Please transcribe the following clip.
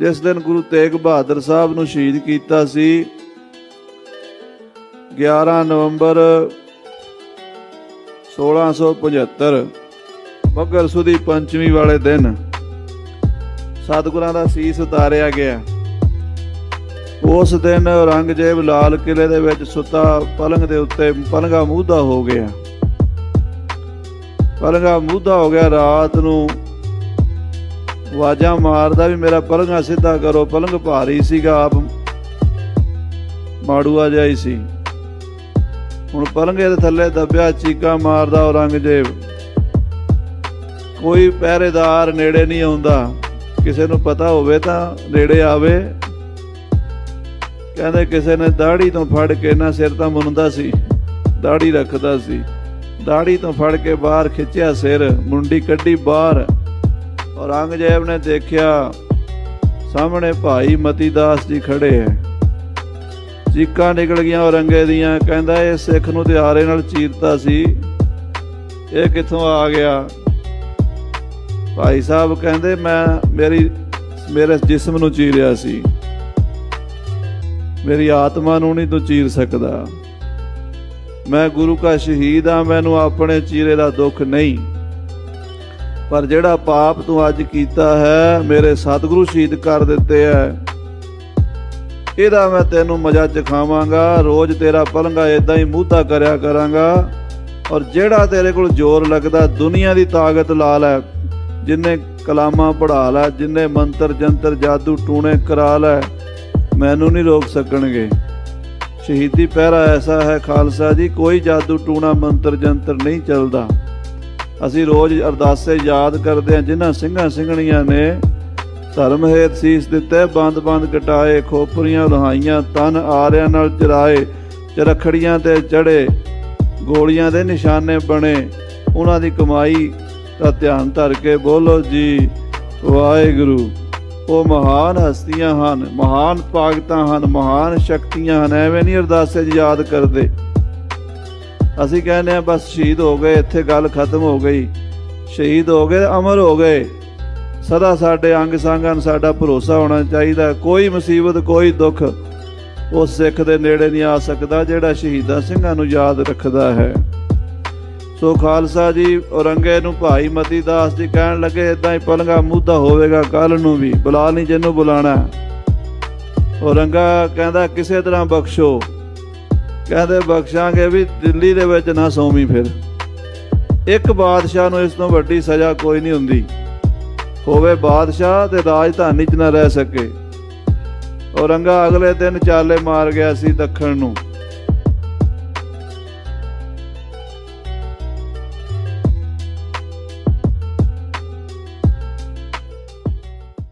ਜਿਸ ਦਿਨ ਗੁਰੂ ਤੇਗ ਬਹਾਦਰ ਸਾਹਿਬ ਨੂੰ ਸ਼ਹੀਦ ਕੀਤਾ ਸੀ 11 ਨਵੰਬਰ 1675 ਮਗਰ ਸੁਦੀ ਪੰਚਮੀ ਵਾਲੇ ਦਿਨ ਸਤਿਗੁਰਾਂ ਦਾ ਸੀਸ ਉਤਾਰਿਆ ਗਿਆ। ਉਸ ਦਿਨ ਔਰੰਗਜ਼ੇਬ ਲਾਲ ਕਿਲੇ ਦੇ ਵਿੱਚ ਸੁੱਤਾ ਪਲੰਗ ਦੇ ਉੱਤੇ ਪਲੰਗਾ ਮੂਧਾ ਹੋ ਗਿਆ। ਪਲੰਗਾ ਮੂਧਾ ਹੋ ਗਿਆ, ਰਾਤ ਨੂੰ ਆਵਾਜ਼ਾਂ ਮਾਰਦਾ ਵੀ ਮੇਰਾ ਪਲੰਗਾ ਸਿੱਧਾ ਕਰੋ ਪਲੰਗ ਭਾਰੀ ਸੀਗਾ ਆਪ। ਮਾੜੂਆ ਜਿਹਾ ਹੀ ਸੀ। ਹੁਣ ਪਲੰਘੇ ਦੇ ਥੱਲੇ ਦੱਬਿਆ ਚੀਕਾਂ ਮਾਰਦਾ ਔਰੰਗਜ਼ੇਬ ਕੋਈ ਪਹਿਰੇਦਾਰ ਨੇੜੇ ਨਹੀਂ ਆਉਂਦਾ। ਕਿਸੇ ਨੂੰ ਪਤਾ ਹੋਵੇ ਤਾਂ ਨੇੜੇ ਆਵੇ। ਕਹਿੰਦੇ ਕਿਸੇ ਨੇ ਦਾੜੀ ਤੋਂ ਫੜ ਕੇ ਨਾ ਸਿਰ ਤਾਂ ਮੁੰਨਦਾ ਸੀ, ਦਾੜੀ ਰੱਖਦਾ ਸੀ। ਦਾੜੀ ਤੋਂ ਫੜ ਕੇ ਬਾਹਰ ਖਿੱਚਿਆ ਸਿਰ, ਮੁੰਡੀ ਕੱਢੀ ਬਾਹਰ। ਔਰੰਗਜ਼ੇਬ ਨੇ ਦੇਖਿਆ, ਸਾਹਮਣੇ ਭਾਈ ਮਤੀ ਦਾਸ ਜੀ ਖੜੇ ਹੈ। ਚੀਕਾਂ ਨਿਕਲ ਗਈਆਂ ਔਰੰਗੇ ਦੀਆਂ, ਕਹਿੰਦਾ ਇਹ ਸਿੱਖ ਨੂੰ ਤੇ ਆਰੇ ਨਾਲ ਚੀਰਤਾ ਸੀ। ਇਹ ਕਿੱਥੋਂ ਆ ਗਿਆ? ਭਾਈ ਸਾਹਿਬ ਕਹਿੰਦੇ, ਮੈਂ ਮੇਰੀ, ਮੇਰੇ ਜਿਸਮ ਨੂੰ ਚੀਰਿਆ ਸੀ। ਮੇਰੀ ਆਤਮਾ ਨੂੰ ਨਹੀਂ ਤੂੰ ਚੀਰ ਸਕਦਾ। ਮੈਂ ਗੁਰੂ ਕਾ ਸ਼ਹੀਦ ਆ ਮੈਨੂੰ ਆਪਣੇ ਚੀਰੇ ਦਾ ਦੁੱਖ ਨਹੀਂ। ਪਰ ਜਿਹੜਾ ਪਾਪ ਤੂੰ ਅੱਜ ਕੀਤਾ ਹੈ, ਮੇਰੇ ਸਤਿਗੁਰੂ ਸ਼ਹੀਦ ਕਰ ਦਿੱਤੇ ਐ। ਇਹਦਾ ਮੈਂ ਤੈਨੂੰ ਮਜ਼ਾ ਚਖਾਵਾਂਗਾ, ਰੋਜ਼ ਤੇਰਾ ਪਲੰਗਾ ਇਦਾਂ ਹੀ ਮੂਧਾ ਕਰਿਆ ਕਰਾਂਗਾ। ਔਰ ਜਿਹੜਾ ਤੇਰੇ ਕੋਲ ਜ਼ੋਰ ਲੱਗਦਾ, ਦੁਨੀਆ ਦੀ ਤਾਕਤ ਲਾ ਲੈ, ਜਿੰਨੇ ਕਲਾਮਾਂ ਪੜ੍ਹਾ ਲੈ, ਜਿੰਨੇ ਮੰਤਰ ਜੰਤਰ ਜਾਦੂ ਟੂਣੇ ਕਰਾ ਲੈ, ਮੈਨੂੰ ਨਹੀਂ ਰੋਕ ਸਕਣਗੇ। ਸ਼ਹੀਦੀ ਪਹਿਰਾ ਐਸਾ ਹੈ ਖਾਲਸਾ ਜੀ, ਕੋਈ ਜਾਦੂ ਟੂਣਾ ਮੰਤਰ ਜੰਤਰ ਨਹੀਂ ਚੱਲਦਾ। ਅਸੀਂ ਰੋਜ਼ ਅਰਦਾਸੇ ਯਾਦ ਕਰਦੇ ਹਾਂ, ਜਿਨ੍ਹਾਂ ਸਿੰਘਾਂ ਸਿੰਘਣੀਆਂ ਨੇ ਧਰਮ ਹੇਤ ਸੀਸ ਦਿੱਤੇ ਬੰਦ-ਬੰਦ ਕਟਾਏ, ਖੋਪਰੀਆਂ ਲਹਾਈਆਂ ਤਨ ਆਰਿਆਂ ਨਾਲ ਚਰਾਏ, ਚਰਖੜੀਆਂ ਤੇ ਚੜੇ ਗੋਲੀਆਂ ਦੇ ਨਿਸ਼ਾਨੇ ਬਣੇ। ਉਹਨਾਂ ਦੀ ਕਮਾਈ ਦਾ ਧਿਆਨ ਧਰ ਕੇ ਬੋਲੋ ਜੀ, ਵਾਹਿਗੁਰੂ। ਉਹ ਮਹਾਨ ਹਸਤੀਆਂ ਹਨ, ਮਹਾਨ ਪਾਗਤਾਂ ਹਨ, ਮਹਾਨ ਸ਼ਕਤੀਆਂ ਹਨ, ਐਵੇਂ ਨਹੀਂ ਅਰਦਾਸੇ 'ਚ ਯਾਦ ਕਰਦੇ। ਅਸੀਂ ਕਹਿੰਦੇ ਆ ਬਸ ਸ਼ਹੀਦ ਹੋ ਗਏ, ਇੱਥੇ ਗੱਲ ਖਤਮ ਹੋ ਗਈ। ਸ਼ਹੀਦ ਹੋ ਗਏ ਅਮਰ ਹੋ ਗਏ। ਸਦਾ ਸਾਡੇ ਅੰਗ ਸੰਗਾਂ ਨੂੰ ਸਾਡਾ ਭਰੋਸਾ ਹੋਣਾ ਚਾਹੀਦਾ ਕੋਈ ਮੁਸੀਬਤ, ਕੋਈ ਦੁੱਖ ਉਸ ਸਿੱਖ ਦੇ ਨੇੜੇ ਨਹੀਂ ਆ ਸਕਦਾ ਜਿਹੜਾ ਸ਼ਹੀਦਾਂ ਸਿੰਘਾਂ ਨੂੰ ਯਾਦ ਰੱਖਦਾ ਹੈ। ਸੋ ਖਾਲਸਾ ਜੀ ਔਰੰਗੇ ਨੂੰ ਭਾਈ ਮਤੀ ਦਾਸ ਜੀ ਕਹਿਣ ਲੱਗੇ ਇਦਾਂ ਹੀ ਪਲੰਗਾ ਮੁੱਦਾ ਹੋਵੇਗਾ ਕੱਲ ਨੂੰ ਵੀ। ਬੁਲਾ ਨਹੀਂ ਜਿਹਨੂੰ ਬੁਲਾਣਾ ਔਰੰਗਾ ਕਹਿੰਦਾ, ਕਿਸੇ ਤਰ੍ਹਾਂ ਬਖਸ਼ੋ। ਕਹਿੰਦੇ ਬਖਸ਼ਾਂਗੇ ਵੀ ਦਿੱਲੀ ਦੇ ਵਿੱਚ ਨਾ ਸੌਵੀ ਫਿਰ। ਇੱਕ ਬਾਦਸ਼ਾਹ ਨੂੰ ਇਸ ਤੋਂ ਵੱਡੀ ਸਜ਼ਾ ਕੋਈ ਨਹੀਂ ਹੁੰਦੀ। ਹੋਵੇ ਬਾਦਸ਼ਾਹ ਤੇ ਰਾਜਧਾਨੀ 'ਚ ਨਾ ਰਹਿ ਸਕੇ। ਔਰੰਗਾ ਅਗਲੇ ਦਿਨ ਚਾਲੇ ਮਾਰ ਗਿਆ ਸੀ ਦੱਖਣ ਨੂੰ।